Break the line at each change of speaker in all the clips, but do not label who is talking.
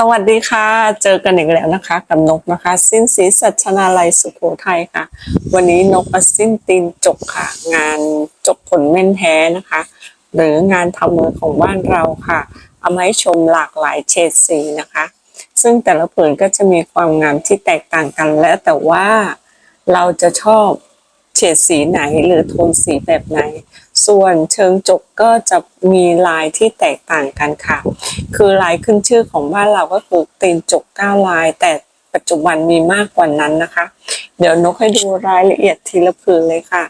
สวัสดีค่ะ เจอกันอีกแล้วนะคะกับนกนะคะ สิ้นสีสัชนาลัยสุโขทัยค่ะ วันนี้นกมาสิ้นตีนจกค่ะ งานจกผลเม่นแท้นะคะ หรืองานทำมือของบ้านเราค่ะเอามาให้ชมหลากหลายเฉดสีนะคะ ซึ่งแต่ละผืนก็จะมีความงามที่แตกต่างกันแล้วแต่ว่าเราจะชอบเฉดสีไหนหรือโทนสีแบบไหน ส่วนเชิงจกก็จะมีลายที่แตกต่างกันค่ะ คือลายขึ้นชื่อของบ้านเราก็คือตีนจกเก้าลาย แต่ปัจจุบันมีมากกว่านั้นนะคะ เดี๋ยวนกให้ดูรายละเอียดทีละผืนเลยค่ะ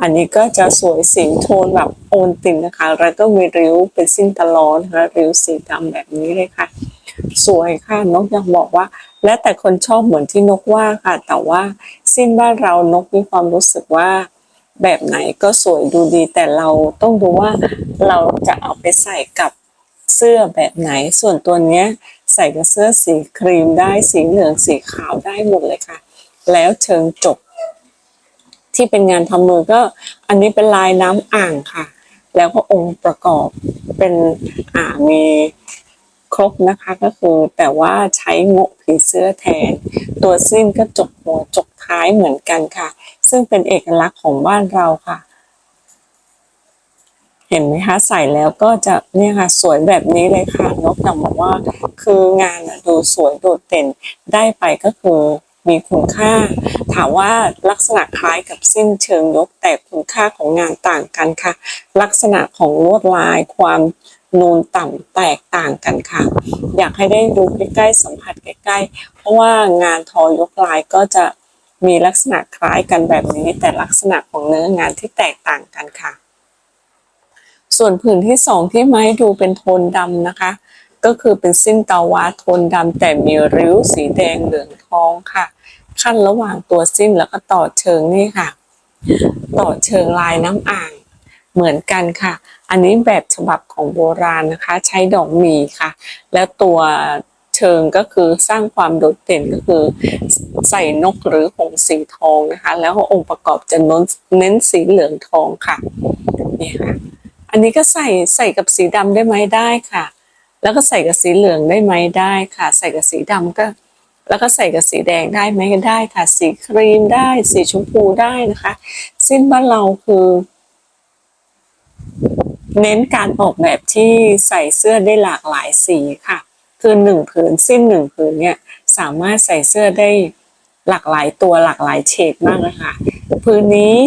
อันนี้ก็จะสวยสีโทนแบบโอนตินนะคะ แล้วก็มีริ้วเป็นสิ้นตะลอนนะคะริ้วสีดำแบบนี้เลยค่ะ สวยค่ะนกอยากบอกว่า และแต่คนชอบเหมือนที่นกว่าค่ะ แต่ว่าสิ้นบ้านเรานกมีความรู้สึกว่า แบบไหนก็สวยดูดี แต่เราต้องดูว่าเราจะเอาไปใส่กับเสื้อแบบไหน ส่วนตัวเนี้ยใส่กับเสื้อสีครีมได้สีเหลืองสีขาวได้หมดเลยค่ะ แล้วเชิงจบ ที่เป็นงานทำมือก็อันนี้เป็นลายน้ำอ่างค่ะ แล้วก็องค์ประกอบเป็นอ่ามีครบนะคะก็คือแต่ว่าใช้งกผีเสื้อแทน ตัวสิ้นก็จกหัวจกท้ายเหมือนกันค่ะ ซึ่งเป็นเอกลักษณ์ของบ้านเราค่ะ เห็นไหมคะใส่แล้วก็จะเนี่ยค่ะสวยแบบนี้เลยค่ะนกอยากบอกว่าคืองานอะดูสวยโดดเด่นได้ไปก็คือมีคุณค่า ถามว่าลักษณะคล้ายกับสิ้นเชิงยกแต่คุณค่าของงานต่างกันค่ะ ลักษณะของลวดลายความนูนต่ำแตกต่างกันค่ะ อยากให้ได้ดูใกล้ๆสัมผัสใกล้ๆ เพราะว่างานทอยกลายก็จะ มีลักษณะคล้ายกันแบบนี้ แต่ลักษณะของเนื้องานที่แตกต่างกันค่ะ ส่วนผืนที่สองที่มาให้ดูเป็นโทนดำนะคะ ก็คือเป็นสิ้นตาวาโทนดำแต่มีริ้วสีแดงเหลืองทองค่ะ ขั้นระหว่างตัวสิ้นแล้วก็ต่อเชิงนี่ค่ะ ต่อเชิงลายน้ำอ่างเหมือนกันค่ะ อันนี้แบบฉบับของโบราณนะคะ ใช้ดอกหมีค่ะ แล้วตัว เชิงก็คือสร้างความโดดเด่นก็คือใส่นกหรือหงส์สีทองนะคะ แล้วองค์ประกอบจะเน้นเน้นสีเหลืองทองค่ะนี่ค่ะ อันนี้ก็ใส่ใส่กับสีดำได้ไหมได้ค่ะ แล้วก็ใส่กับสีเหลืองได้ไหมได้ค่ะ ใส่กับสีดำก็ แล้วก็ใส่กับสีแดงได้ไหมก็ได้ค่ะ สีครีมได้ สีชมพูได้นะคะ สิ้นบ้านเราคือ เน้นการออกแบบที่ใส่เสื้อได้หลากหลายสีค่ะ คือหนึ่งผืนสิ้นหนึ่งผืนเนี่ยสามารถใส่เสื้อได้หลากหลายตัวหลากหลายเฉดมากนะคะผืนนี้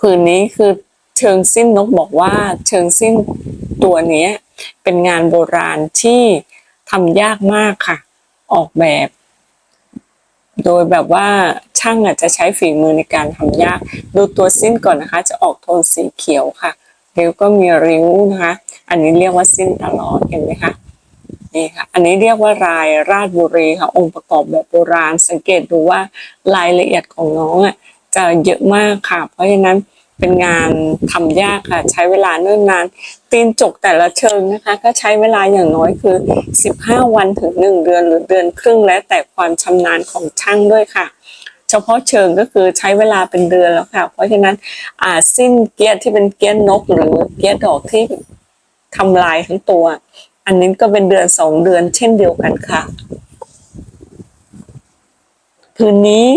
ผืนนี้คือเชิงสิ้นนกบอกว่าเชิงสิ้นตัวนี้เป็นงานโบราณที่ทำยากมากค่ะ ออกแบบ โดยแบบว่าช่างอาจจะใช้ฝีมือในการทำยาก ดูตัวสิ้นก่อนนะคะ จะออกโทนสีเขียวค่ะริ้วก็มีริ้วนะคะ อันนี้เรียกว่าสิ้นตลอดเห็นไหมคะ นี่ค่ะ อันนี้เรียกว่ารายราชบุรีค่ะองค์ประกอบแบบโบราณ สังเกตดูว่ารายละเอียดของน้องอะจะเยอะมากค่ะ เพราะฉะนั้นเป็นงานทำยากค่ะ ใช้เวลาเนิ่นนาน ตีนจกแต่ละเชิงนะคะ ก็ใช้เวลาอย่างน้อยคือ 15 วันถึง 1 เดือนหรือเดือนครึ่งแล้วแต่ความชำนาญของช่างด้วยค่ะ เฉพาะเชิงก็คือใช้เวลาเป็นเดือนแล้วค่ะ เพราะฉะนั้นอ่าสิ้นเกียร์ที่เป็นเกียร์นก หรือเกียร์ดอกที่ทำลายทั้งตัว อันนี้ก็เป็นเดือนสองเดือนเช่นเดียวกันค่ะ คืนนี้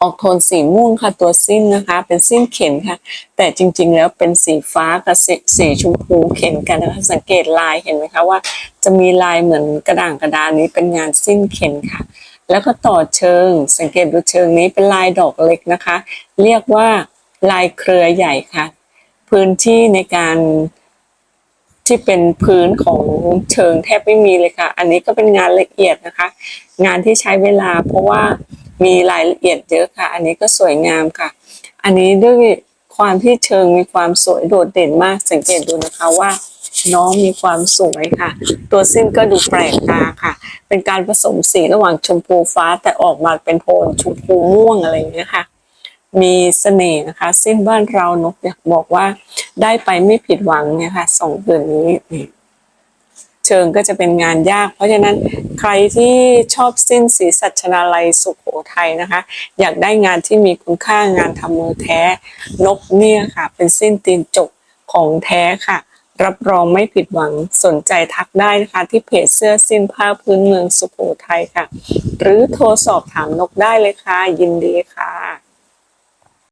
ออกโทนสีม่วงค่ะตัวสิ้นนะคะ เป็นสิ้นเข็นค่ะ แต่จริงๆแล้วเป็นสีฟ้ากับสีสีชมพูเข็นกันนะคะ สังเกตลายเห็นไหมคะว่า จะมีลายเหมือนกระด่างกระดานนี้เป็นงานสิ้นเข็นค่ะ แล้วก็ต่อเชิง สังเกตดูเชิงนี้เป็นลายดอกเล็กนะคะ เรียกว่าลายเครือใหญ่ค่ะ พื้นที่ในการ ที่เป็นพื้นของเชิงแทบไม่มีเลยค่ะ อันนี้ก็เป็นงานละเอียดนะคะ งานที่ใช้เวลาเพราะว่ามีรายละเอียดเยอะค่ะ อันนี้ก็สวยงามค่ะ อันนี้ด้วยความที่เชิงมีความสวยโดดเด่นมากสังเกตดูนะคะว่าน้องมีความสวยค่ะ ตัวสิ้นก็ดูแปลกตาค่ะ เป็นการผสมสีระหว่างชมพูฟ้าแต่ออกมาเป็นโทนชมพูม่วงอะไรอย่างเงี้ยค่ะ มีเสน่ห์นะคะ สิ้นบ้านเรานกอยากบอกว่าได้ไปไม่ผิดหวังเนี่ยค่ะสองเดือนนี้เชิงก็จะเป็นงานยาก เพราะฉะนั้นใครที่ชอบสิ้นสีสัชนาลัยสุขโขทัยนะคะ อยากได้งานที่มีคุณค่างานทำมือแท้ นกเนี่ยค่ะ เป็นสิ้นตีนจกของแท้ค่ะ รับรองไม่ผิดหวังสนใจทักได้นะคะ ที่เพจเสื้อสิ้นผ้าพื้นเมืองสุโขทัยค่ะ หรือโทรสอบถามนกได้เลยค่ะ ยินดีค่ะ